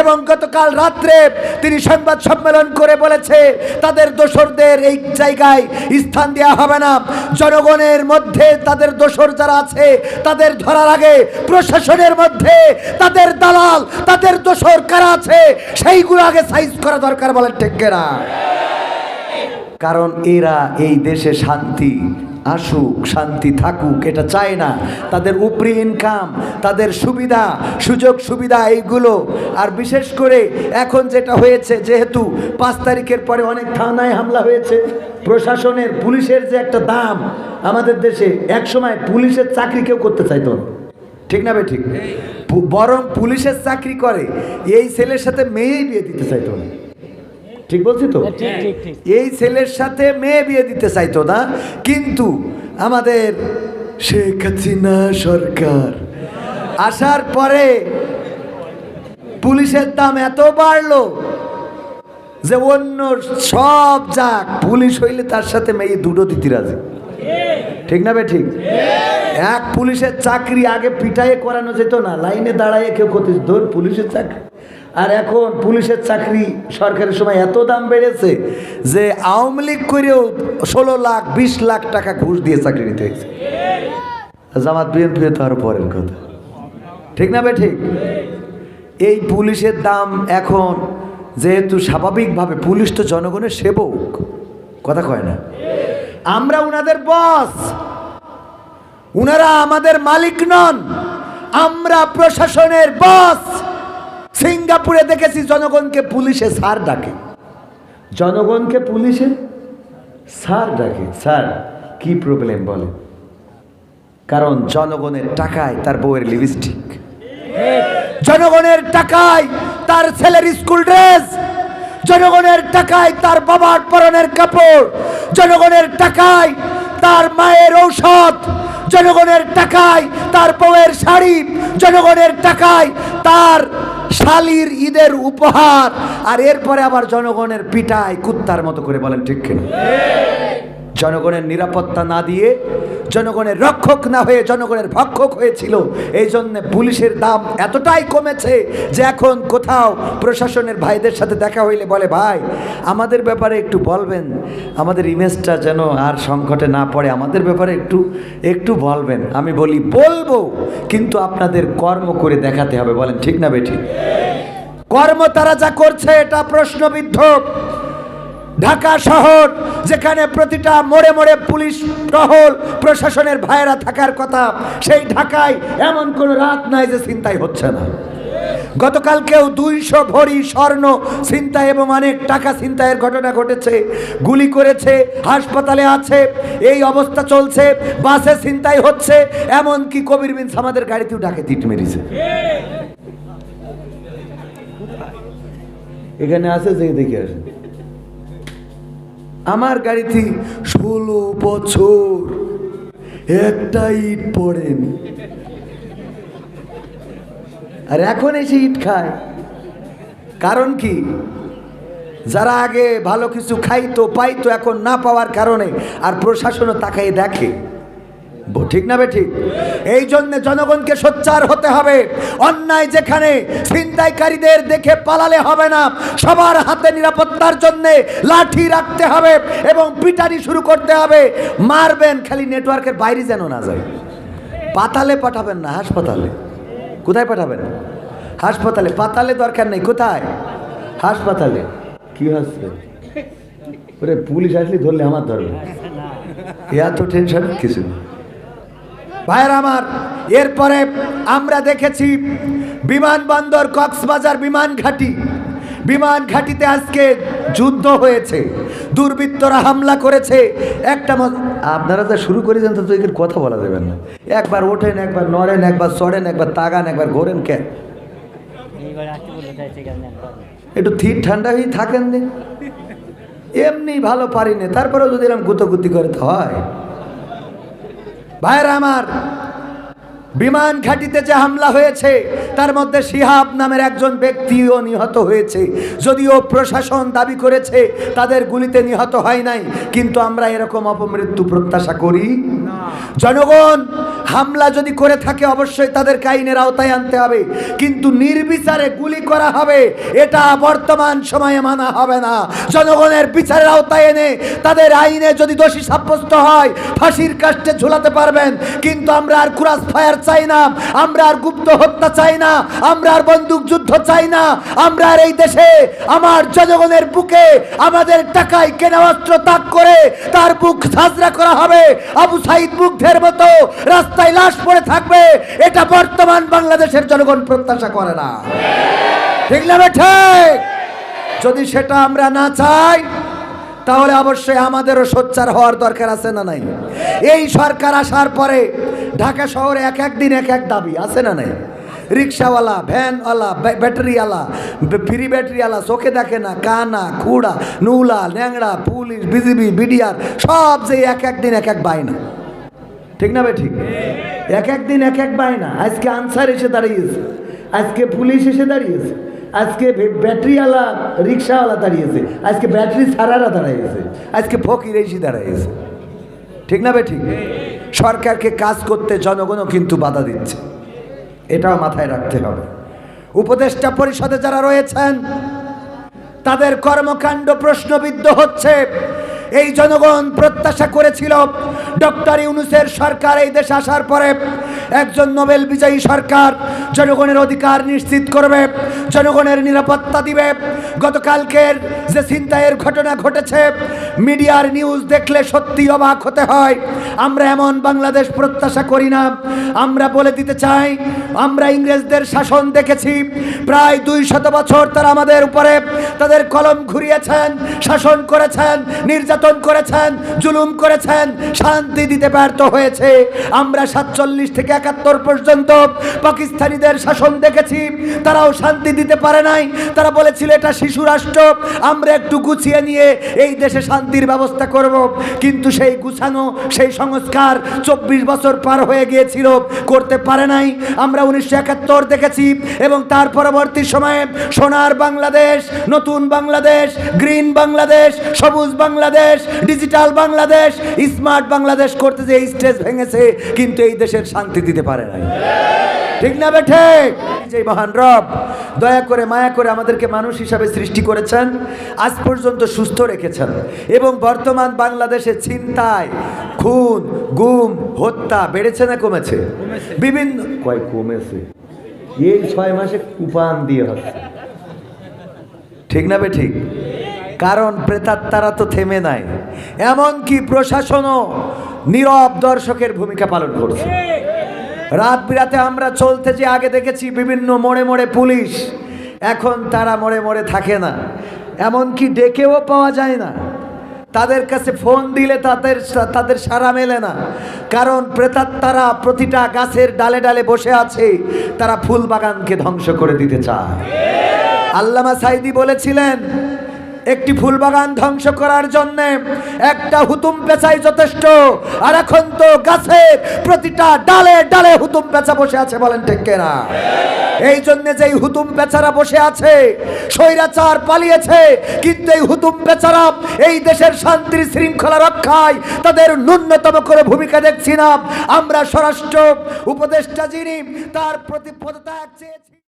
এবং গতকাল রাত্রে তিনি সংবাদ সম্মেলন করে বলেছে, তাদের দোসরদের এই জায়গায় স্থান দেওয়া হবে না। জনগণের মধ্যে তাদের দোসর যারা আছে, তাদের ধরার আগে প্রশাসনের মধ্যে তাদের দালাল, তাদের দোসর কারা আছে, সেইগুলো আগে সাইজ করা দরকার বলেন ঠিক কারণ এরা এই দেশে শান্তি আসুক, শান্তি থাকুক, এটা চায় না। তাদের উপরি ইনকাম তাদের সুবিধা, সুযোগ সুবিধা এইগুলো। আর বিশেষ করে এখন যেটা হয়েছে, যেহেতু পাঁচ তারিখের পরে অনেক থানায় হামলা হয়েছে, প্রশাসনের, পুলিশের যে একটা দাম, আমাদের দেশে একসময় পুলিশের চাকরি কেউ করতে চাইতো ঠিক না ভাই ঠিক? বরং পুলিশের চাকরি করে, এই ছেলের সাথে মেয়েই বিয়ে দিতে চাইতো না। ঠিক বলছি তো? ঠিক এই ছেলের সাথে মেয়ে বিয়ে দিতে চাইতো না কিন্তু আমাদের শেখ হাসিনা সরকার আসার পরে পুলিশের দাম এত বাড়লো যে অন্য সব যাক পুলিশ হইলে তার সাথে মেয়ে দুটো দিতে রাজি। ঠিক না বে ঠিক? এক পুলিশের চাকরি আগে পিটায়ে করানো যেত না লাইনে দাঁড়ায় কেউ করতে ধর পুলিশের চাকরি। আর এখন পুলিশের চাকরি সরকারের সময় এত দাম বেড়েছে যে আওয়ামী লীগ করেও ষোলো লাখ, বিশ লাখ টাকা ঘুষ দিয়ে চাকরি নিতে হয়েছে। জামাত বিএনপি তো আরও পরের কথা। ঠিক না বে ঠিক? এই পুলিশের দাম এখন যেহেতু স্বাভাবিকভাবে পুলিশ তো জনগণের সেবক, কথা কয় না। আমরা উনাদের বস উনারা আমাদের মালিক নন। আমরা প্রশাসনের বস সিঙ্গাপুরে দেখেছি জনগণকে পুলিশে স্যার ডাকে। জনগণকে পুলিশে স্যার ডাকে। স্যার, কি প্রবলেম বলে কারণ জনগণের টাকায় তার বউয়ের লিপস্টিক জনগণের টাকায় তার ছেলের স্কুল ড্রেস জনগণের টাকায় তার বাবার পরনের কাপড়। জনগণের টাকায় তার মায়ের ঔষধ। জনগণের টাকায় তার বউয়ের শাড়ি। জনগণের টাকায় তার শালির ঈদের উপহার। আর এরপরে আবার জনগণের পিটায় কুত্তার মতো করে বলেন ঠিক কিনা? জনগণের নিরাপত্তা না দিয়ে, জনগণের রক্ষক না হয়ে জনগণের ভক্ষক হয়েছিল। এই জন্যে পুলিশের দাম এতটাই কমেছে যে এখন কোথাও প্রশাসনের ভাইদের সাথে দেখা হইলে বলে, ভাই, আমাদের ব্যাপারে একটু বলবেন। আমাদের ইমেজটা যেন আর সংকটে না পড়ে। আমাদের ব্যাপারে একটু একটু বলবেন। আমি বলি, বলব, কিন্তু আপনাদের কর্ম করে দেখাতে হবে। বলেন, ঠিক না বেঠিক কর্ম তারা যা করছে, এটা প্রশ্নবিদ্ধ। ঢাকা শহর, যেখানে প্রতিটা মোড়ে মোড়ে পুলিশ, টহল, প্রশাসনের ভাইয়েরা থাকার কথা, সেই ঢাকায় এমন কোনো রাত নাই যে চিন্তাই হচ্ছে না। গতকালকেও দুইশো ভরি স্বর্ণ ছিনতাই এবং অনেক টাকা ছিনতাইয়ের ঘটনা ঘটেছে, গুলি করেছে, হাসপাতালে আছে, এই অবস্থা চলছে, বাসে ছিনতাই হচ্ছে, এমনকি কবির বিনস আমাদের গাড়িতেও ডাকে তিট মেরেছে। এখানে আছে যে দেখে আসেন। আমার গাড়িতে ষোলো বছর একটা ইট পড়েনি। আর এখন এসে ইট খায়। কারণ কি? যারা আগে ভালো কিছু খাইতো, পাইতো, এখন না পাওয়ার কারণে আর প্রশাসনও তাকাই দেখে। ঠিক না বে, ঠিক? এই জন্য জনগণকে সোচ্চার হতে হবে। অন্যায় যেখানে ছিনতাইকারীদের দেখে পালালে হবে না। সবার হাতে নিরাপত্তার জন্য লাঠি রাখতে হবে এবং পিটানি শুরু করতে হবে। মারবেন খালি নেটওয়ার্কের বাইরে যেন না যায়। পাতালে পাঠাবেন না, হাসপাতালে। কোথায় পাঠাবেন? হাসপাতালে। পাতালে দরকার নেই, কোথায়? হাসপাতালে। কি হচ্ছে? ওরে পুলিশ আসলে ধরলে আমার ধরবে। এত টেনশন? কিছু না। ভাইয়ের আমার, এরপরে আমরা দেখেছি বিমানবন্দর কক্সবাজার বিমান ঘাঁটি। বিমান ঘাঁটিতে আজকে যুদ্ধ হয়েছে। দুর্বৃত্তরা হামলা করেছে। একটা আপনারা যা শুরু করেছেন তো এদের কথা বলা যাবেন না। একবার ওঠেন, একবার নড়েন, একবার চড়েন একবার তাগান, একবার ঘোরেন কেন একটু থির ঠান্ডা হয়ে থাকেন দিন এমনি ভালো পারি না। তারপরেও যদি এরকম গুতগুতি করে, তো হয়। ভাইরা আমার বিমান ঘাঁটিতে যে হামলা হয়েছে তার মধ্যে শিহাব নামের একজন ব্যক্তিও নিহত হয়েছে। যদিও প্রশাসন দাবি করেছে তাদের গুলিতে নিহত হয় নাই কিন্তু আমরা এরকম অপমৃত্যু প্রত্যাশা করি। জনগণ হামলা যদি করে থাকে, অবশ্যই তাদেরকে আইনের আওতায় আনতে হবে। কিন্তু নির্বিচারে গুলি করা হবে, এটা বর্তমান সময়ে মানা হবে না। জনগণের বিচারের আওতায় এনে তাদের আইনে যদি দোষী সাব্যস্ত হয়, ফাঁসির কাষ্টে ঝুলাতে পারবেন। কিন্তু আমরা আর ক্রাস ফায়ার চাই না, আমরা আর গুপ্ত হত্যা চাই না, আমরা আর বন্দুক যুদ্ধ চাই না। আমরা আর এই দেশে আমার জনগণের বুকে আমাদের টাকায় কেনা অস্ত্র তাক করে তার বুক সাজরা করা হবে। আবু সাইদ মুগ্ধের মতো রাস্তায় লাশ পড়ে থাকবে, এটা বর্তমান বাংলাদেশের জনগণ প্রত্যাশা করে না। ঠিক না ঠিক? যদি সেটা আমরা না চাই, তাহলে অবশ্যই আমাদেরও সোচ্চার হওয়ার দরকার আছে না নাই? এই সরকার আসার পরে ঢাকা শহরে এক এক দিন এক এক দাবি, আছে না নাই? রিক্সাওয়ালা, ভ্যানওয়ালা ব্য- ব্যাটারিওয়ালা ফ্রি ব্যাটারিওয়ালা, চোখে দেখে না, কানা, খুড়া নুলা ন্যাংড়া, পুলিশ, বিজিবি, বিডিআর, সব যে এক এক দিন এক এক বায়না। ঠিক না ভাই ঠিক? এক এক দিন এক এক বায়না। আজকে আনসার এসে দাঁড়িয়েছে। আজকে পুলিশ এসে দাঁড়িয়েছে। আজকে ব্যাটারিওয়ালা, রিক্সাওয়ালা দাঁড়িয়েছে। আজকে ব্যাটারি ছাড়ারা দাঁড়িয়েছে আজকে ফকির এসে দাঁড়িয়েছে ঠিক না ভাই ঠিক? সরকারকে কাজ করতে জনগণও কিন্তু বাধা দিচ্ছে। এটাও মাথায় রাখতে হবে। উপদেষ্টা পরিষদে যারা রয়েছেন, তাদের কর্মকাণ্ড প্রশ্নবিদ্ধ হচ্ছে। এই জনগণ প্রত্যাশা করেছিল ডক্টর ইউনুসের সরকার এই দেশে আসার পরে একজন নোবেল বিজয়ী সরকার জনগণের অধিকার নিশ্চিত করবে, জনগণের নিরাপত্তা দিবে। গতকালকের যে ছিনতাইয়ের ঘটনা ঘটেছে, মিডিয়ার নিউজ দেখলে সত্যি অবাক হতে হয়। আমরা এমন বাংলাদেশ প্রত্যাশা করি না। আমরা বলে দিতে চাই, আমরা ইংরেজদের শাসন দেখেছি। প্রায় দুই শত বছর তারা আমাদের উপরে, তাদের কলম ঘুরিয়েছেন, শাসন করেছেন, নির্যাতন করেছেন, জুলুম করেছেন, শান্তি দিতে ব্যর্থ হয়েছে। আমরা সাতচল্লিশ থেকে একাত্তর পর্যন্ত পাকিস্তানিদের শাসন দেখেছি, তারাও শান্তি দিতে পারে নাই। তারা বলেছিল, এটা শিশু রাষ্ট্র, আমরা একটু গুছিয়ে নিয়ে এই দেশে শান্তির ব্যবস্থা করব। কিন্তু সেই গুছানো, সেই সংস্কার চব্বিশ বছর পার হয়ে গিয়েছিল, করতে পারে নাই। আমরা উনিশশো একাত্তর দেখেছি এবং তার পরবর্তী সময়ে সোনার বাংলাদেশ, নতুন বাংলাদেশ, গ্রিন বাংলাদেশ, সবুজ বাংলাদেশ, ডিজিটাল বাংলাদেশ, স্মার্ট বাংলাদেশ করতে যে স্টেজ ভেঙেছে, কিন্তু এই দেশের শান্তি দিতে পারে নাই। ঠিক না বেঠে যে মহান রব দয়া করে মায়া করে আমাদেরকে মানুষ হিসাবে সৃষ্টি করেছেন আজ পর্যন্ত সুস্থ রেখেছেন এবং বর্তমান বাংলাদেশে ছিনতাই খুন গুম হত্যা বেড়েছে না কমেছে? বিভিন্ন কয় কমেছে? এই ছয় মাসে কুপান দিয়ে হচ্ছে। ঠিক না বে ঠিক? কারণ প্রেতাত্মারা তো থেমে নাই। এমনকি প্রশাসনও নীরব দর্শকের ভূমিকা পালন করছে। রাত বিরাতে আমরা চলতে যে আগে দেখেছি বিভিন্ন মোড়ে মোড়ে পুলিশ, এখন তারা মোড়ে মোড়ে থাকে না। এমনকি ডেকেও পাওয়া যায় না। তাদের কাছে ফোন দিলে তাদের তাদের সাড়া মেলে না। কারণ প্রেতাত্মারা প্রতিটা গাছের ডালে ডালে বসে আছে, তারা ফুল বাগানকে ধ্বংস করে দিতে চায়। আল্লামা সাইদি বলেছিলেন একটি ফুল বাগান ধ্বংস করার জন্য একটা হুতুম পেঁচাই যথেষ্ট। আর এখন তো গাছের প্রতিটা ডালে ডালে হুতুম পেঁচা বসে আছে, বলেন ঠিক না এই জন্য যেই হুতুম পেঁচারা বসে আছে, স্বৈরাচার পালিয়েছে, কিন্তু এই হুতুম পেঁচারা এই দেশের শান্তির শৃঙ্খলা রক্ষায় তাদের ন্যূনতম করে ভূমিকা দেখছি না। আমরা স্বরাষ্ট্র উপদেষ্টা যিনি, তার প্রতি পদত্যাগ চেয়েছি।